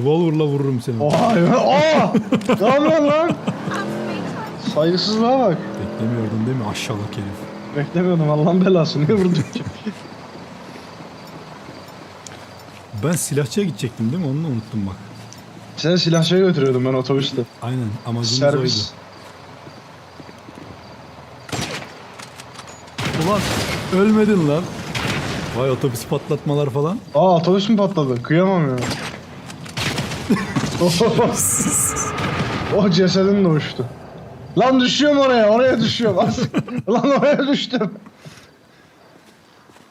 Revolver'la vururum seni. Oha ya. Aa! ne yapıyorsun lan? Saygısızlığa bak. Beklemiyordun değil mi aşağılık herif? Beklemiyordum Allah'ın belası. Niye vurdun ki? Ben silahçıya gidecektim değil mi? Onu da unuttum bak. Seni silahçıya götürüyordum ben otobüste. Aynen amacımız Servis. oydu. Ulan ölmedin lan. Vay otobüs patlatmalar falan. Aa otobüs mü patladı? Kıyamam ya. Oh cesedin de uçtu. Lan düşüyorum oraya, oraya düşüyorum. Lan oraya düştüm.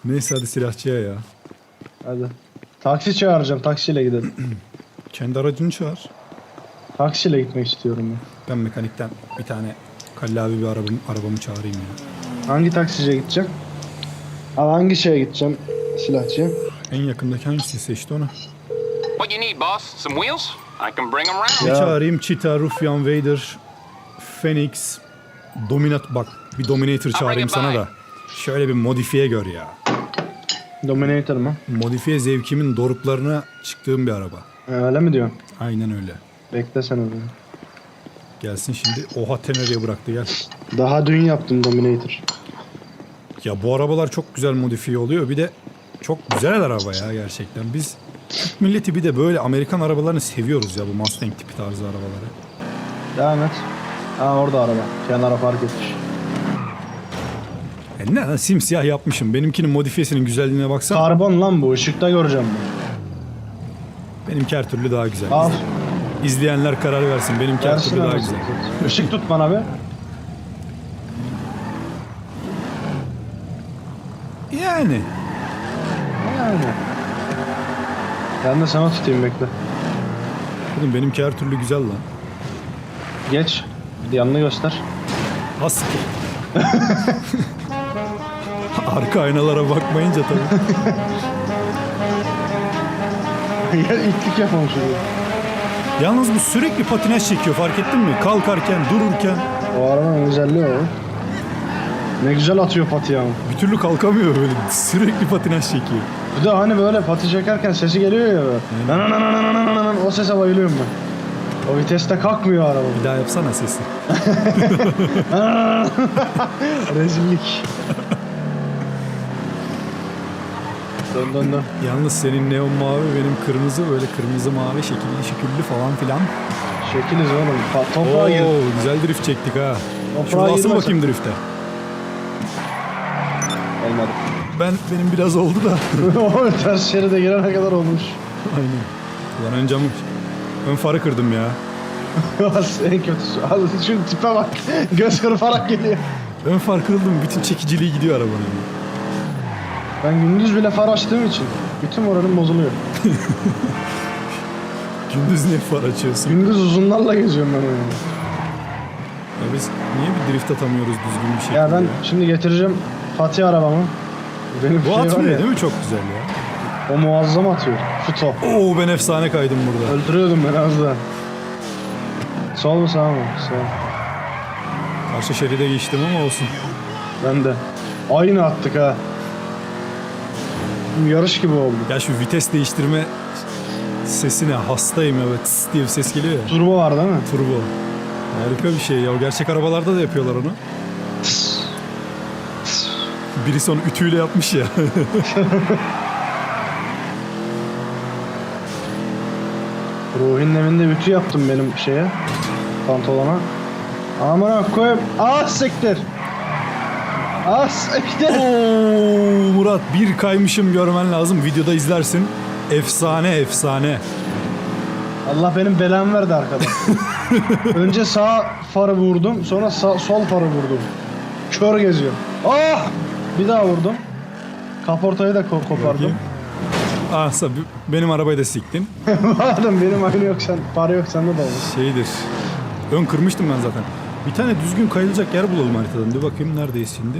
Neyse hadi silahçıya ya. Hadi. Taksi çağıracağım, taksiyle gidelim. Kendi aracını çağır. taksiyle gitmek istiyorum ben. Ben mekanikten bir tane kallavi bir arabamı, arabamı çağırayım ya. Hangi taksiciye gideceğim? Abi hangi şeye gideceğim? Silahçıya. En yakındaki hangisi seçti onu? What you need, boss? Some wheels? I can bring them round. Ya. çağırayım Cheetah, Rufyan, Vader, Phoenix, Dominat bak bir Dominator çağırayım sana da. Şöyle bir modifiye gör ya. Dominator mı? Modifiye zevkimin doruklarına çıktığım bir araba. Ha, Öyle mi diyorsun? Aynen öyle. Bekle sen onu. Gelsin şimdi. Oha Tenerife'ye bıraktı gel. Daha dün yaptım Dominator. Ya bu arabalar çok güzel modifiye oluyor. Bir de çok güzel araba ya gerçekten. Biz Türk milleti bir de böyle Amerikan arabalarını seviyoruz ya bu Mustang tipi tarzı arabaları. Devam et. Ha orada araba. Kenara park etmiş. E ne lan simsiyah yapmışım. Benimkinin modifiyesinin güzelliğine baksana. Karbon lan bu. ışıkta göreceğim ben. Benimki her türlü daha güzel. Al. İzleyenler karar versin. Benimki her türlü daha güzel. Işık tut bana be. Yani. Ben de sana tutayım bekle. Oğlum benimki her türlü güzel lan. Geç. Bir de yanını göster. As. Arka aynalara bakmayınca tabii. ya itlik yapmamışım. Yalnız bu sürekli patinaj çekiyor fark ettin mi? Kalkarken, dururken O arabanın özelliği o. Ne güzel atıyor patiyi ama. bir türlü kalkamıyor böyle. Sürekli patinaj çekiyor. Bir de hani böyle pati çekerken sesi geliyor ya böyle. Nan nan nan nan nan nan. O sese bayılıyorum ben. O viteste kalkmıyor araba. Bir daha yapsana sesi. Rezillik. dön dön dön. Yalnız senin neon mavi benim kırmızı böyle kırmızı mavi şekilli şekilli falan filan. Şekiliz oğlum. Toprağa Oo, gir. güzel drift çektik ha. Toprağa Şurada asıl girmesin. bakayım drifte. Ben benim biraz oldu da. ters şeride girene kadar olmuş. Aynen. Ulan ön camı ön farı kırdım ya. en kötüsü. Şu tipe bak. Göz kırparak geliyor. Ön far kırıldı mı bütün çekiciliği gidiyor arabanın. Ben gündüz bile far açtığım için bütün moralim bozuluyor. Gündüz niye far açıyorsun? Gündüz uzunlarla geziyorum ben oyunu. Ya biz niye bir drift atamıyoruz düzgün bir şekilde? Ya ben şimdi getireceğim Fatih arabamı. Benim Bu şey atmıyor değil mi? Çok güzel ya. O muazzam atıyor. Futo. Oo ben efsane kaydım burada. Öldürüyordum ben az daha. Sol mu sağ mı? Sol. Karşı şeride geçtim ama olsun. Ben de. Aynı attık ha. Yarış gibi oldu. Ya şu vites değiştirme sesine hastayım evet tıs diye bir ses geliyor ya. Turbo var değil mi? Turbo. Harika bir şey ya. Gerçek arabalarda da yapıyorlar onu. Birisi onu ütüyle yapmış ya. Ruhi'nin evinde ütü yaptım benim şeye. Pantolona. Amına koyayım. Ah siktir. Ah siktir. Oo Murat bir kaymışım görmen lazım. Videoda izlersin. Efsane efsane. Allah benim belamı verdi arkada. Önce sağ farı vurdum, sonra sağ, sol farı vurdum. Kör geziyor. Ah! Bir daha vurdum. Kaportayı da ko- kopardım. Bakayım. Ah sen- benim arabayı da siktin. Madem benim aynı yok sen, para yok sende de olur. Şeydir. Ön kırmıştım ben zaten. Bir tane düzgün kayılacak yer bulalım haritadan. Dur bakayım neredeyiz şimdi.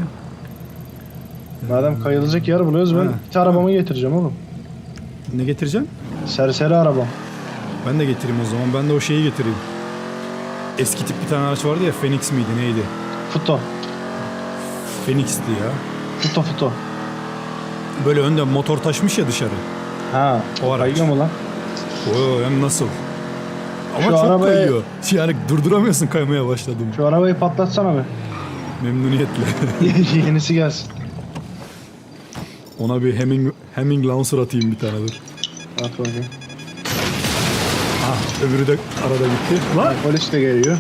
Madem kayılacak yer buluyoruz ben Ha. bir tane arabamı getireceğim oğlum. Ne getireceğim? Serseri araba. Ben de getireyim o zaman. Ben de o şeyi getireyim. Eski tip bir tane araç vardı ya. Phoenix miydi neydi? Futo. Phoenix'ti ya. Futo futo. Böyle önde motor taşmış ya dışarı. Ha. O araç. Kayıyor mu lan? Oo, hem nasıl? Ama Şu çok arabaya- kayıyor. Yani durduramıyorsun kaymaya başladım. Şu arabayı patlatsana be. Memnuniyetle. Yenisi gelsin. Ona bir Hemming, Hemming Lancer atayım bir tane dur. At bakayım. Ah öbürü de arada gitti. Lan! Polis de geliyor.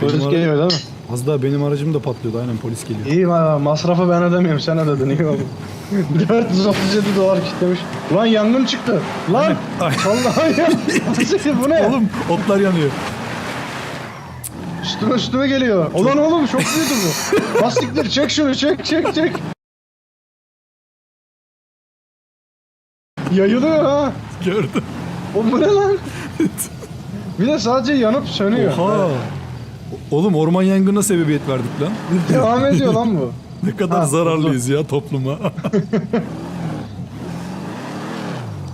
Polis ara- geliyor değil mi? Az daha benim aracım da patlıyordu aynen polis geliyor. İyi ma- masrafı ben ödemiyorum sen ödedin iyi oldu. 437 dolar kitlemiş. Lan yangın çıktı. Lan! Ay. Vallahi ya. bu ne? Oğlum otlar yanıyor. Üstüme üstüme geliyor. Ulan oğlum çok büyüdü bu. Lastikler çek şunu çek çek çek. Yayılıyor ha. Gördüm. O bu ne lan? Bir de sadece yanıp sönüyor. Oha. Oğlum orman yangınına sebebiyet verdik lan. Devam ediyor lan bu. Ne kadar Ha, zararlıyız ya topluma.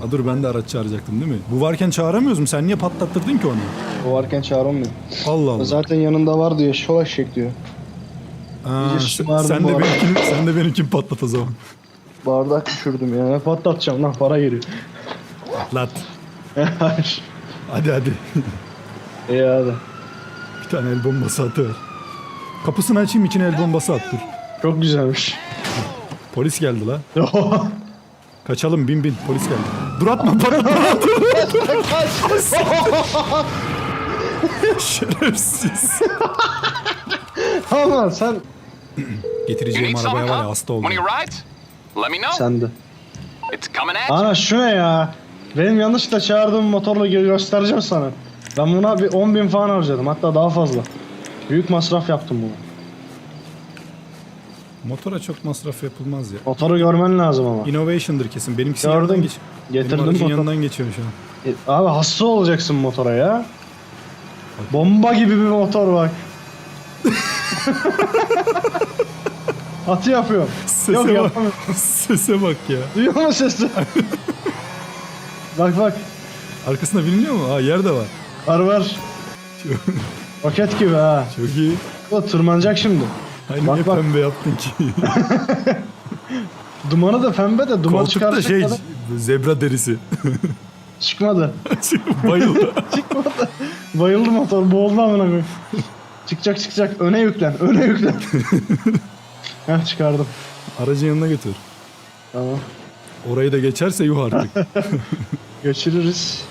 Ha dur ben de araç çağıracaktım değil mi? Bu varken çağıramıyoruz mu? Sen niye patlattırdın ki onu? O varken çağıramıyor. Allah Allah. Zaten yanında var diyor. Şol eşek diyor. İyice sen, şımardım sen bu de arada. benimkini, sen de benimkini patlat o zaman. Bardak düşürdüm ya. Patlatacağım lan para geliyor. Patlat. Hayır. Hadi hadi. İyi hadi. Tane el bombası atıver. Kapısını açayım içine el bombası at dur. Çok güzelmiş. Polis geldi la. Kaçalım bin bin polis geldi. Dur atma patlat. Şerefsiz. Ama sen... Getireceğim arabaya var ya hasta oldum. Sen de. It's coming at you. Ana şu ne ya? Benim yanlışlıkla çağırdığım motorla gö- göstereceğim sana. Ben buna bir 10 bin falan harcadım. Hatta daha fazla. Büyük masraf yaptım bunu. Motora çok masraf yapılmaz ya. Motoru görmen lazım ama. Innovation'dır kesin. Benimkisi Gördüm. yanından geç. Getirdim Benim motor. yanından geçiyor şu an. E, Abi hasta olacaksın motora ya. Bomba gibi bir motor bak. Atı yapıyorum. Sese Yok bak. yapamıyorum. Sese bak ya. Duyuyor musun sesi? bak bak. Arkasında biliniyor mu? Aa yer de var. Var var. Roket gibi ha. Çok iyi. O tırmanacak şimdi. Hani Bak, niye bak. pembe yaptın ki? Dumanı da pembe de duman Koltukta çıkaracak şey kadar zebra derisi. çıkmadı. Bayıldı. Çıkmadı. Bayıldı motor boğuldu amına koyayım. çıkacak çıkacak öne yüklen öne yüklen. Heh çıkardım. Aracın yanına götür. Tamam. Orayı da geçerse yuh artık. Geçiririz.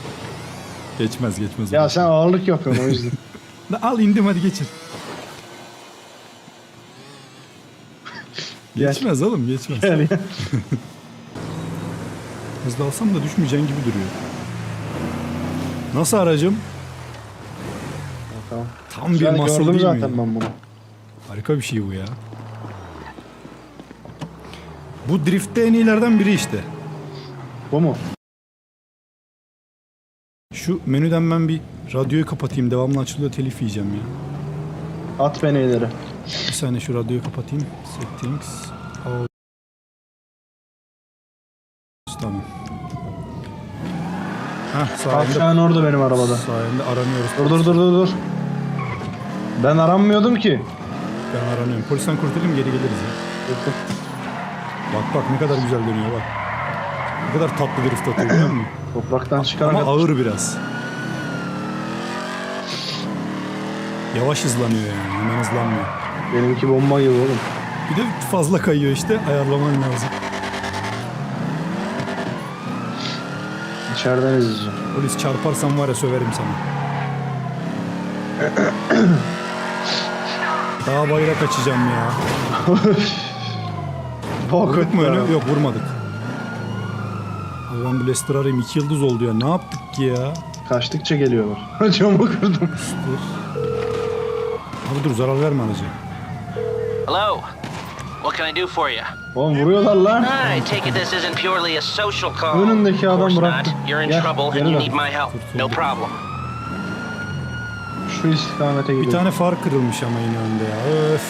Geçmez geçmez. Ya sen ağırlık yapıyorsun o yüzden. Al indim hadi geçir. Gel. Geçmez oğlum geçmez. Gel ya. Hızlı alsam da düşmeyeceğin gibi duruyor. Nasıl aracım? Tamam. Tam bir Yani gördüm değil zaten mi? ben bunu. Harika bir şey bu ya. Bu driftte en iyilerden biri işte. Bu mu? Şu menüden ben bir radyoyu kapatayım. Devamlı açılıyor telif yiyeceğim ya. At beni ileri. Bir saniye şu radyoyu kapatayım. Settings. Tamam. Hah sayende, Kavşağın orada benim arabada. sayende aranıyoruz. Dur dur dur dur dur. Ben aranmıyordum ki. Ben aranıyorum. Polisten kurtulayım geri geliriz ya. Bak bak ne kadar güzel dönüyor bak. Ne kadar tatlı drift atıyor biliyor musun? Topraktan çıkarak Ama ağır biraz. Yavaş hızlanıyor yani. Hemen hızlanmıyor. Benimki bomba gibi oğlum. Bir de fazla kayıyor işte. Ayarlaman lazım. İçeriden izleyeceğim. Polis çarparsan var ya söverim sana. Daha bayrak açacağım ya. Mu önü? Yok vurmadık. Abi ben bir Leicester arayayım. İki yıldız oldu ya. Ne yaptık ki ya? Kaçtıkça geliyorlar. Camı kırdım. Dur. Abi dur zarar verme aracı. Hello. What can I do for you? Oğlum vuruyorlar lan. I take it this isn't purely a social call. Önündeki Of adam course bıraktı. not. You're in Gel, trouble and geri you dön. need my help. No problem. Şu istikamete gidiyor. Bir tane far kırılmış ama yine önde ya. Öf.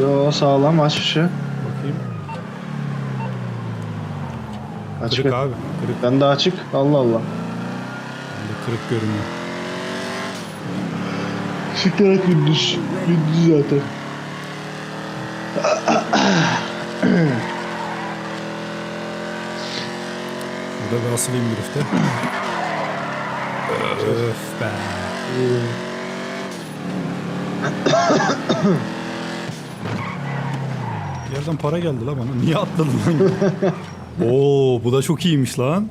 Yo sağlam aç ışığı. Bakayım. Açık. Kırık abi. Kırık. Ben de açık. Allah Allah. Bende kırık görünüyor. Şıklar gündüz. Gündüz zaten. Şurada bir asılayım drifte. Öf be. Yerden para geldi la bana. Niye atladın lan? Oo bu da çok iyiymiş lan.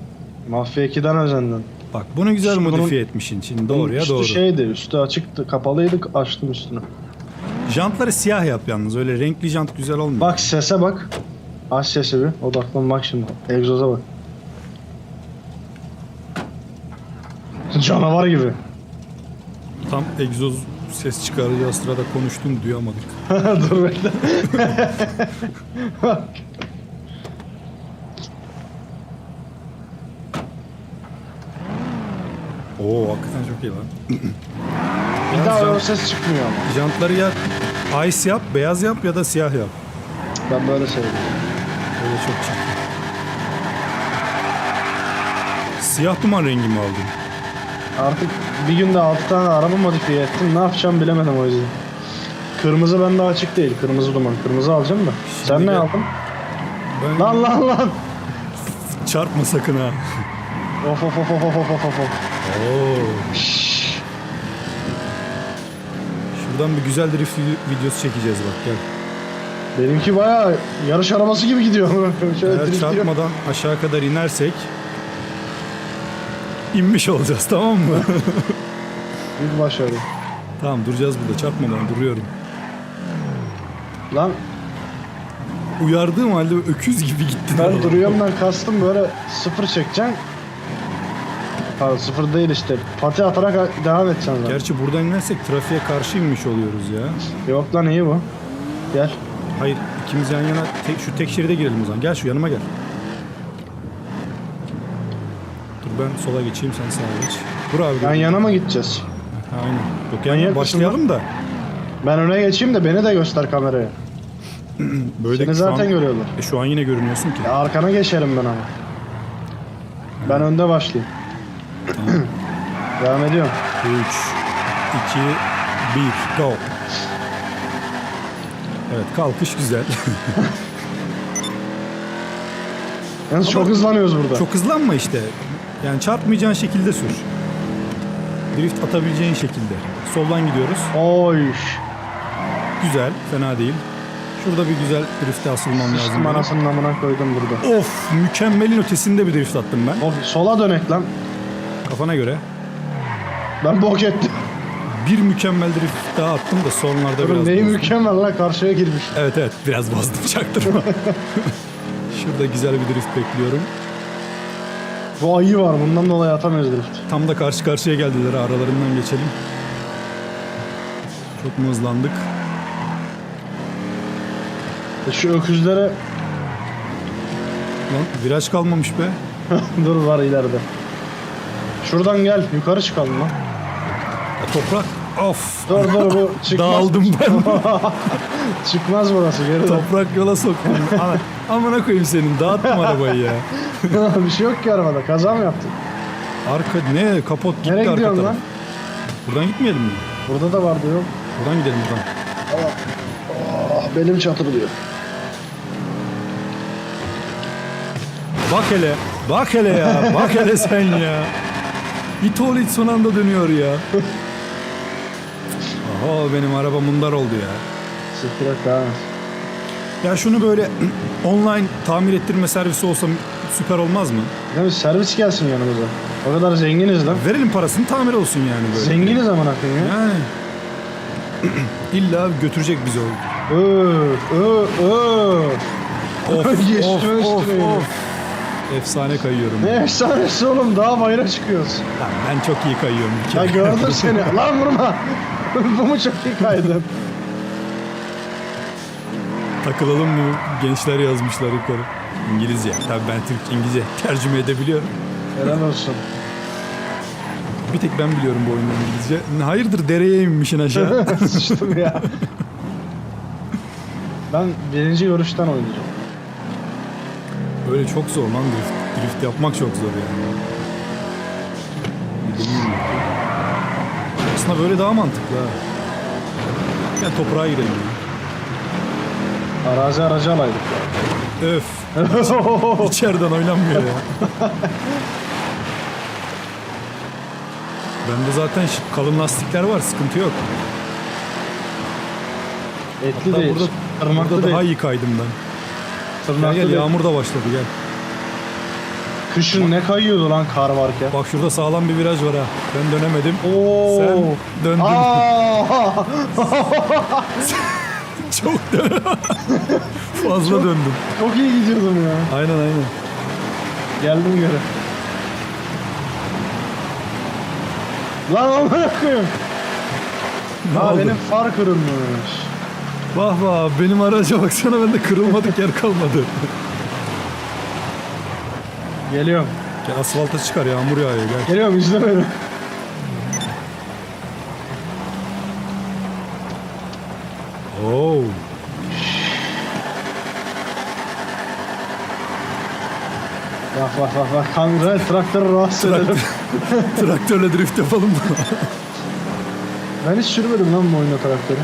Mafya 2'den özendin. Bak bunu güzel Bunun- modifiye etmişsin. Şimdi doğruya üstü doğru. şeydi, üstü açıktı, kapalıydı, açtım üstünü. Jantları siyah yap yalnız. Öyle renkli jant güzel olmuyor. Bak sese bak. Aç sesi bir. Odaklan bak şimdi. Egzoza bak. Canavar gibi. Tam egzoz ses çıkaracağı sırada konuştum duyamadık. Dur bekle. Bak. Oo hakikaten çok iyi lan. Bir daha o ses çıkmıyor ama. Jantları ya ice yap, beyaz yap ya da siyah yap. Ben böyle seviyorum. Öyle çok çirkin. Siyah duman rengi mi aldın? Artık bir günde 6 tane araba modifiye ettim. Ne yapacağım bilemedim o yüzden. Kırmızı bende açık değil. Kırmızı duman. Kırmızı alacağım da. Sen ne gel- aldın? Ben Lan lan lan. çarpma sakın ha. Of of of of of of of of. Oo. Şuradan bir güzel drift vi- videosu çekeceğiz bak gel. Benimki bayağı yarış arabası gibi gidiyor. Şöyle Eğer drift diyor. çarpmadan aşağı kadar inersek inmiş olacağız tamam mı? Büyük başarı. tamam duracağız burada çarpmadan duruyorum. Lan Uyardığım halde öküz gibi gittin. ben araba. duruyorum ben kastım böyle sıfır çekeceksin. Pardon sıfır değil işte. Pati atarak devam edeceksin zaten. Gerçi buradan inersek trafiğe karşı inmiş oluyoruz ya. Yok lan iyi bu. Gel. Hayır ikimiz yan yana tek, şu tek şeride girelim o zaman. Gel şu yanıma gel. Dur ben sola geçeyim sen sağa geç. Dur abi. Yan yana mı gideceğiz? Ha, aynen. Yok yan yana başlayalım da. Ben öne geçeyim de beni de göster kameraya. Böyle Seni şu an- zaten görüyorlar. E, şu an yine görünüyorsun ki. Ya arkana geçerim ben ama. Ben önde başlayayım. Devam ediyorum. 3, 2, 1, go. Evet kalkış güzel. Yalnız çok hızlanıyoruz burada. Çok hızlanma işte. Yani çarpmayacağın şekilde sür. Drift atabileceğin şekilde. Soldan gidiyoruz. Oy. Güzel, fena değil. Şurada bir güzel drifte asılmam lazım. Sıçtım benim. anasının amına koydum burada. Of, mükemmelin ötesinde bir drift attım ben. Of sola dönek lan. Kafana göre. Ben bok ettim. Bir mükemmel drift daha attım da sonlarda Oğlum biraz neyi bozdum. mükemmel lan karşıya girmiş. Evet evet, biraz bozdum çaktırma. Şurada güzel bir drift bekliyorum. Bu ayı var bundan dolayı atamıyoruz drift. Tam da karşı karşıya geldiler aralarından geçelim. Çok mu hızlandık? E Şu öküzlere Lan viraj kalmamış be. dur var ileride. Şuradan gel yukarı çıkalım lan. Toprak. Of. Dur dur bu çıkmaz. Dağıldım ben. Çıkmaz burası geri dön. Toprak yola soktum. Ana, amına koyayım senin. Dağıttım arabayı ya. bir şey yok ki arabada kaza mı yaptın? Arka ne? Kapot gitti Nereye arka gidiyorsun taraf. lan? Buradan gitmeyelim mi? Burada da vardı yok. Buradan gidelim buradan. Ah belim çatırlıyor. Bak hele. Bak hele ya. Bak hele sen ya. İt oğlu it son anda dönüyor ya. Aha benim araba mundar oldu ya. Devam et. Ya şunu böyle online tamir ettirme servisi olsa süper olmaz mı? Değil mi? Servis gelsin yanımıza. O kadar zenginiz lan. Verelim parasını tamir olsun yani böyle. Zenginiz amına koyayım ya. Yani. İlla götürecek bizi o. Öf öf öf. Of of üstüne of of. Efsane kayıyorum. Ne efsanesi oğlum daha bayıra çıkıyoruz. Lan ben çok iyi kayıyorum. bir Ya gördüm seni. Lan vurma. Bu mu çok iyi kaydın? Takılalım mı? Gençler yazmışlar yukarı. İngilizce. Tabii ben Türk İngilizce tercüme edebiliyorum. Helal olsun. Bir tek ben biliyorum bu oyunu İngilizce. Hayırdır dereye inmişsin aşağı. Sıçtım ya. Ben birinci görüşten oynayacağım. Böyle çok zor lan drift. Drift yapmak çok zor yani. Bakayım. Aslında böyle daha mantıklı ha. Gel toprağa girelim. Arazi aracı alaydık. Öf. İçeriden oynanmıyor ya. Bende zaten kalın lastikler var sıkıntı yok. Etli Hatta değil. burada, tırnaklı burada değil. daha iyi kaydım ben. Gel Tırnaklı gel değil. yağmur da başladı gel. Kışın ne kayıyordu lan kar varken. Bak şurada sağlam bir viraj var ha. Ben dönemedim. Oo. Sen döndün. Aa! Çok dön. Fazla döndüm. Çok iyi gidiyordum ya. Aynen aynen. Geldim göre. Lan amına koyayım. Ne Ha oldu? benim far kırılmış. Vah vah benim araca baksana bende kırılmadık yer kalmadı. Geliyorum. Gel asfalta çıkar yağmur yağıyor gel. Geliyorum izle beni. Oo. Bak bak bak bak. Kanka traktörü rahatsız edelim. Traktörle drift yapalım mı? Ben hiç sürmedim lan bu oyunda traktörü.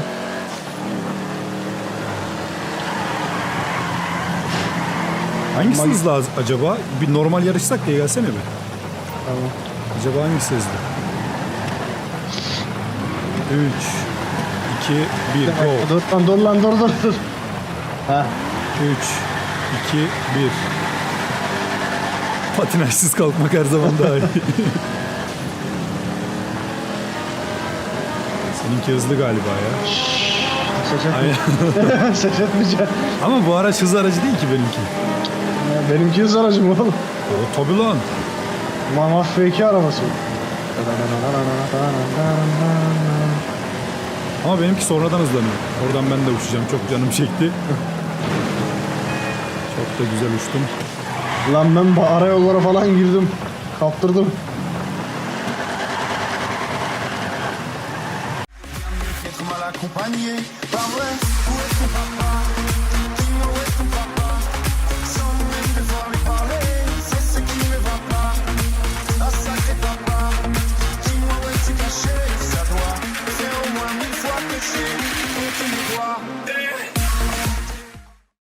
Hangisi Mag- hızlı az- acaba? Bir normal yarışsak diye gelsene bir. Tamam. Acaba hangisi hızlı? 3 2 1 go. Dur lan dur lan dur dur dur. Ha. 3 2 1 Patinajsız kalkmak her zaman daha iyi. Seninki hızlı galiba ya. Ses Aynen. etmeyeceğim. Ama bu araç hız aracı değil ki benimki. Benimki hız aracım oğlum. O tabi lan. Mafya 2 arabası. Ama benimki sonradan hızlanıyor. Oradan ben de uçacağım. Çok canım çekti. Çok da güzel uçtum. Lan ben bu ara yollara falan girdim. Kaptırdım.